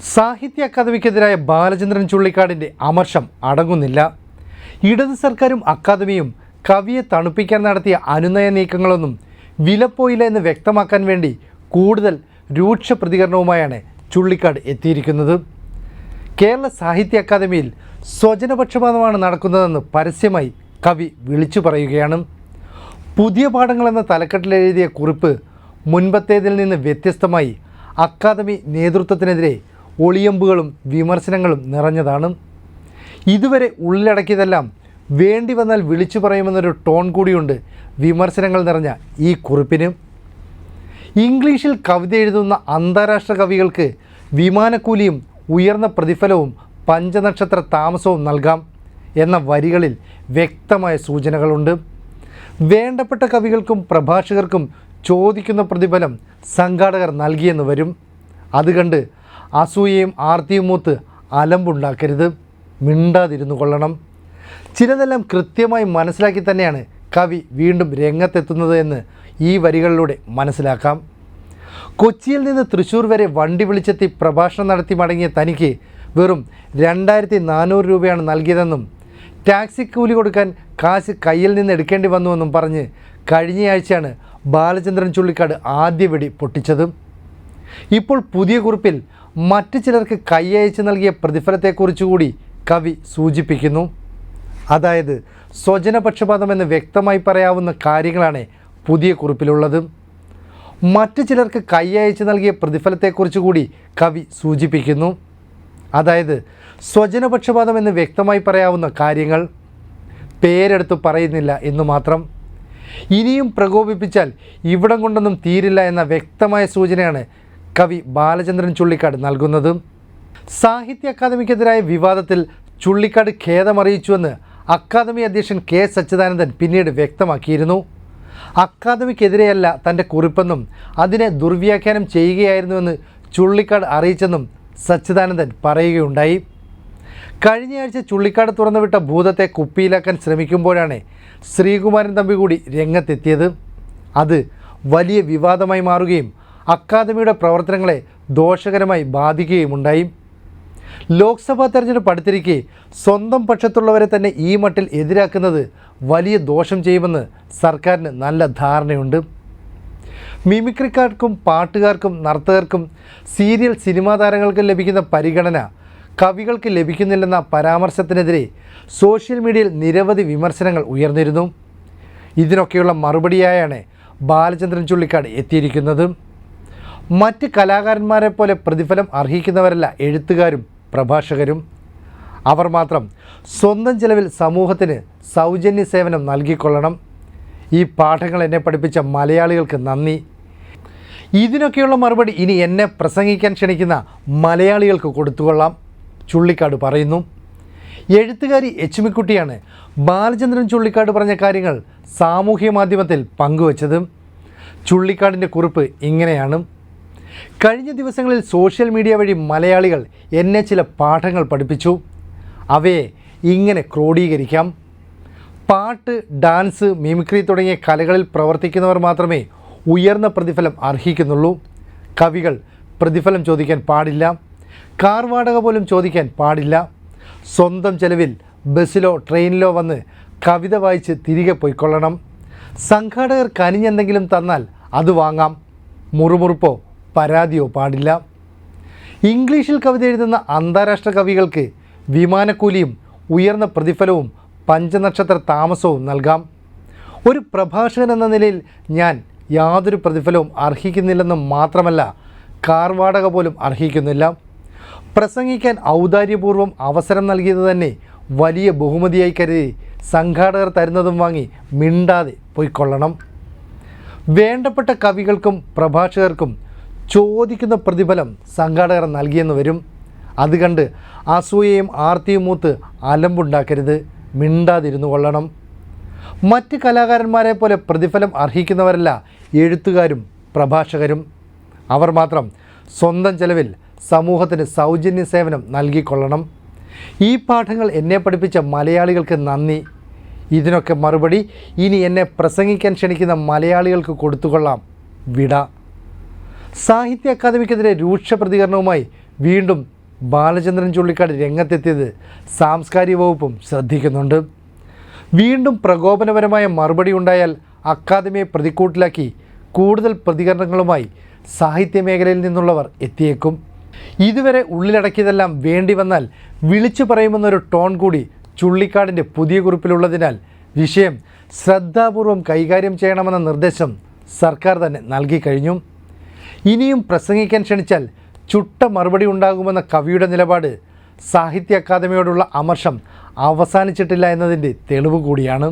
സാഹിത്യ അക്കാദമിക്കെതിരായ ബാലചന്ദ്രൻ ചുള്ളിക്കാടിന്റെ അമർഷം അടങ്ങുന്നില്ല. ഇടത് സർക്കാരും അക്കാദമിയും കവിയെ തണുപ്പിക്കാൻ നടത്തിയ അനുനയ നീക്കങ്ങളൊന്നും വിലപ്പോയില്ല എന്ന് വ്യക്തമാക്കാൻ വേണ്ടി കൂടുതൽ രൂക്ഷ പ്രതികരണവുമായാണ് ചുള്ളിക്കാട് എത്തിയിരിക്കുന്നത്. കേരള സാഹിത്യ അക്കാദമിയിൽ സ്വജനപക്ഷപാതമാണ് നടക്കുന്നതെന്ന് പരസ്യമായി കവി വിളിച്ചു പറയുകയാണ്. പുതിയ പാഠങ്ങൾ എന്ന തലക്കെട്ടിൽ എഴുതിയ കുറിപ്പ് മുൻപത്തേതിൽ നിന്ന് വ്യത്യസ്തമായി അക്കാദമി നേതൃത്വത്തിനെതിരെ ഒളിയമ്പുകളും വിമർശനങ്ങളും നിറഞ്ഞതാണ്. ഇതുവരെ ഉള്ളിലടക്കിയതെല്ലാം വേണ്ടി വന്നാൽ വിളിച്ചു പറയുമെന്നൊരു ടോൺ കൂടിയുണ്ട് വിമർശനങ്ങൾ നിറഞ്ഞ ഈ കുറിപ്പിന്. ഇംഗ്ലീഷിൽ കവിത എഴുതുന്ന അന്താരാഷ്ട്ര കവികൾക്ക് വിമാനക്കൂലിയും ഉയർന്ന പ്രതിഫലവും പഞ്ചനക്ഷത്ര താമസവും നൽകാം എന്ന വരികളിൽ വ്യക്തമായ സൂചനകളുണ്ട്. വേണ്ടപ്പെട്ട കവികൾക്കും പ്രഭാഷകർക്കും ചോദിക്കുന്ന പ്രതിഫലം സംഘാടകർ നൽകിയെന്ന് വരും. അത് കണ്ട് അസൂയയും ആർത്തിയും മൂത്ത് അലമ്പുണ്ടാക്കരുത്. മിണ്ടാതിരുന്നു കൊള്ളണം. ചിലതെല്ലാം കൃത്യമായി മനസ്സിലാക്കി തന്നെയാണ് കവി വീണ്ടും രംഗത്തെത്തുന്നത് എന്ന് ഈ വരികളിലൂടെ മനസ്സിലാക്കാം. കൊച്ചിയിൽ നിന്ന് തൃശ്ശൂർ വരെ വണ്ടി വിളിച്ചെത്തി പ്രഭാഷണം നടത്തി മടങ്ങിയ തനിക്ക് വെറും രണ്ടായിരത്തി നാനൂറ് രൂപയാണ് നൽകിയതെന്നും ടാക്സി കൂലി കൊടുക്കാൻ കാശ് കയ്യിൽ നിന്ന് എടുക്കേണ്ടി വന്നുവെന്നും പറഞ്ഞ് കഴിഞ്ഞയാഴ്ചയാണ് ബാലചന്ദ്രൻ ചുള്ളിക്കാട് ആദ്യ വെടി പൊട്ടിച്ചത്. ഇപ്പോൾ പുതിയ കുറിപ്പിൽ മറ്റു ചിലർക്ക് കൈയയച്ച് നൽകിയ പ്രതിഫലത്തെക്കുറിച്ച് കൂടി കവി സൂചിപ്പിക്കുന്നു. അതായത് സ്വജനപക്ഷപാതമെന്ന് വ്യക്തമായി പറയാവുന്ന കാര്യങ്ങളാണ് പുതിയ കുറിപ്പിലുള്ളത്. മറ്റു ചിലർക്ക് കൈയയച്ച് നൽകിയ പ്രതിഫലത്തെക്കുറിച്ച് കൂടി കവി സൂചിപ്പിക്കുന്നു. അതായത് സ്വജനപക്ഷപാതം എന്ന് വ്യക്തമായി പറയാവുന്ന കാര്യങ്ങൾ പേരെടുത്ത് പറയുന്നില്ല എന്ന് മാത്രം. ഇനിയും പ്രകോപിപ്പിച്ചാൽ ഇവിടം കൊണ്ടൊന്നും തീരില്ല എന്ന വ്യക്തമായ സൂചനയാണ് കവി ബാലചന്ദ്രൻ ചുള്ളിക്കാട് നൽകുന്നത്. സാഹിത്യ അക്കാദമിക്കെതിരായ വിവാദത്തിൽ ചുള്ളിക്കാട് ഖേദമറിയിച്ചുവെന്ന് അക്കാദമി അധ്യക്ഷൻ കെ സച്ചിദാനന്ദൻ പിന്നീട് വ്യക്തമാക്കിയിരുന്നു. അക്കാദമിക്കെതിരെയല്ല തന്റെ കുറിപ്പെന്നും അതിനെ ദുർവ്യാഖ്യാനം ചെയ്യുകയായിരുന്നുവെന്ന് ചുള്ളിക്കാട് അറിയിച്ചെന്നും സച്ചിദാനന്ദൻ പറയുകയുണ്ടായി. കഴിഞ്ഞയാഴ്ച ചുള്ളിക്കാട് തുറന്നുവിട്ട ഭൂതത്തെ കുപ്പിയിലാക്കാൻ ശ്രമിക്കുമ്പോഴാണ് ശ്രീകുമാരൻ തമ്പി കൂടി രംഗത്തെത്തിയത്. അത് വലിയ വിവാദമായി മാറുകയും അക്കാദമിയുടെ പ്രവർത്തനങ്ങളെ ദോഷകരമായി ബാധിക്കുകയുമുണ്ടായി. ലോക്സഭാ തെരഞ്ഞെടുപ്പ് അടുത്തിരിക്കെ സ്വന്തം പക്ഷത്തുള്ളവരെ തന്നെ ഈ മട്ടിൽ എതിരാക്കുന്നത് വലിയ ദോഷം ചെയ്യുമെന്ന് സർക്കാരിന് നല്ല ധാരണയുണ്ട്. മിമിക്രിക്കാർക്കും പാട്ടുകാർക്കും നർത്തകർക്കും സീരിയൽ സിനിമാ താരങ്ങൾക്കും ലഭിക്കുന്ന പരിഗണന കവികൾക്ക് ലഭിക്കുന്നില്ലെന്ന പരാമർശത്തിനെതിരെ സോഷ്യൽ മീഡിയയിൽ നിരവധി വിമർശനങ്ങൾ ഉയർന്നിരുന്നു. ഇതിനൊക്കെയുള്ള മറുപടിയായാണ് ബാലചന്ദ്രൻ ചുള്ളിക്കാട് എത്തിയിരിക്കുന്നത്. മറ്റ് കലാകാരന്മാരെ പോലെ പ്രതിഫലം അർഹിക്കുന്നവരല്ല എഴുത്തുകാരും പ്രഭാഷകരും. അവർ മാത്രം സ്വന്തം ചിലവിൽ സമൂഹത്തിന് സൗജന്യ സേവനം നൽകിക്കൊള്ളണം. ഈ പാഠങ്ങൾ എന്നെ പഠിപ്പിച്ച മലയാളികൾക്ക് നന്ദി. ഇതിനൊക്കെയുള്ള മറുപടി ഇനി എന്നെ പ്രസംഗിക്കാൻ ക്ഷണിക്കുന്ന മലയാളികൾക്ക് കൊടുത്തുകൊള്ളാം. ചുള്ളിക്കാട് പറയുന്നു എഴുത്തുകാരി എച്ചുമിക്കുട്ടിയാണ് ബാലചന്ദ്രൻ ചുള്ളിക്കാട് പറഞ്ഞ കാര്യങ്ങൾ സാമൂഹ്യ മാധ്യമത്തിൽ പങ്കുവച്ചത്. ചുള്ളിക്കാടിന്റെ കുറിപ്പ് ഇങ്ങനെയാണ്. കഴിഞ്ഞ ദിവസങ്ങളിൽ സോഷ്യൽ മീഡിയ വഴി മലയാളികൾ എന്നെ ചില പാഠങ്ങൾ പഠിപ്പിച്ചു. അവയെ ഇങ്ങനെ ക്രോഡീകരിക്കാം. പാട്ട് ഡാൻസ് മിമിക്രി തുടങ്ങിയ കലകളിൽ പ്രവർത്തിക്കുന്നവർ മാത്രമേ ഉയർന്ന പ്രതിഫലം അർഹിക്കുന്നുള്ളൂ. കവികൾ പ്രതിഫലം ചോദിക്കാൻ പാടില്ല. കാർ വാടക പോലും ചോദിക്കാൻ പാടില്ല. സ്വന്തം ചെലവിൽ ബസ്സിലോ ട്രെയിനിലോ വന്ന് കവിത വായിച്ച് തിരികെ പോയിക്കൊള്ളണം. സംഘാടകർ കനിഞ്ഞെന്തെങ്കിലും തന്നാൽ അത് വാങ്ങാം. മുറുമുറുപ്പോ പരാതിയോ പാടില്ല. ഇംഗ്ലീഷിൽ കവിത എഴുതുന്ന അന്താരാഷ്ട്ര കവികൾക്ക് വിമാനക്കൂലിയും ഉയർന്ന പ്രതിഫലവും പഞ്ചനക്ഷത്ര താമസവും നൽകാം. ഒരു പ്രഭാഷകൻ എന്ന നിലയിൽ ഞാൻ യാതൊരു പ്രതിഫലവും അർഹിക്കുന്നില്ലെന്ന് മാത്രമല്ല കാർവാടക പോലും അർഹിക്കുന്നില്ല. പ്രസംഗിക്കാൻ ഔദാര്യപൂർവം അവസരം നൽകിയത് തന്നെ വലിയ ബഹുമതിയായി കരുതി സംഘാടകർ തരുന്നതും വാങ്ങി മിണ്ടാതെ പോയിക്കൊള്ളണം. വേണ്ടപ്പെട്ട കവികൾക്കും പ്രഭാഷകർക്കും ചോദിക്കുന്ന പ്രതിഫലം സംഘാടകർ നൽകിയെന്ന് വരും. അത് കണ്ട് അസൂയയും ആർത്തിയും മൂത്ത് അലമ്പുണ്ടാക്കരുത്. മിണ്ടാതിരുന്നു കൊള്ളണം. മറ്റ് കലാകാരന്മാരെ പോലെ പ്രതിഫലം അർഹിക്കുന്നവരല്ല എഴുത്തുകാരും പ്രഭാഷകരും. അവർ മാത്രം സ്വന്തം ചെലവിൽ സമൂഹത്തിന് സൗജന്യ സേവനം നൽകിക്കൊള്ളണം. ഈ പാഠങ്ങൾ എന്നെ പഠിപ്പിച്ച മലയാളികൾക്ക് നന്ദി. ഇതിനൊക്കെ മറുപടി ഇനി എന്നെ പ്രസംഗിക്കാൻ ക്ഷണിക്കുന്ന മലയാളികൾക്ക് കൊടുത്തുകൊള്ളാം. വിട. സാഹിത്യ അക്കാദമിക്കെതിരെ രൂക്ഷ പ്രതികരണവുമായി വീണ്ടും ബാലചന്ദ്രൻ ചുള്ളിക്കാട് രംഗത്തെത്തിയത് സാംസ്കാരിക വകുപ്പും ശ്രദ്ധിക്കുന്നുണ്ട്. വീണ്ടും പ്രകോപനപരമായ മറുപടി ഉണ്ടായാൽ അക്കാദമിയെ പ്രതിക്കൂട്ടിലാക്കി കൂടുതൽ പ്രതികരണങ്ങളുമായി സാഹിത്യ മേഖലയിൽ നിന്നുള്ളവർ എത്തിയേക്കും. ഇതുവരെ ഉള്ളിലടക്കിയതെല്ലാം വേണ്ടി വന്നാൽ വിളിച്ചു പറയുമെന്നൊരു ടോൺ കൂടി ചുള്ളിക്കാടിന്റെ പുതിയ കുറിപ്പിലുള്ളതിനാൽ വിഷയം ശ്രദ്ധാപൂർവം കൈകാര്യം ചെയ്യണമെന്ന നിർദ്ദേശം സർക്കാർ തന്നെ നൽകി കഴിഞ്ഞു. ഇനിയും പ്രസംഗിക്കാൻ ക്ഷണിച്ചാൽ ചുട്ട മറുപടി ഉണ്ടാകുമെന്ന കവിയുടെ നിലപാട് സാഹിത്യ അക്കാദമിയോടുള്ള അമർഷം അവസാനിച്ചിട്ടില്ല എന്നതിന്റെ തെളിവ് കൂടിയാണ്.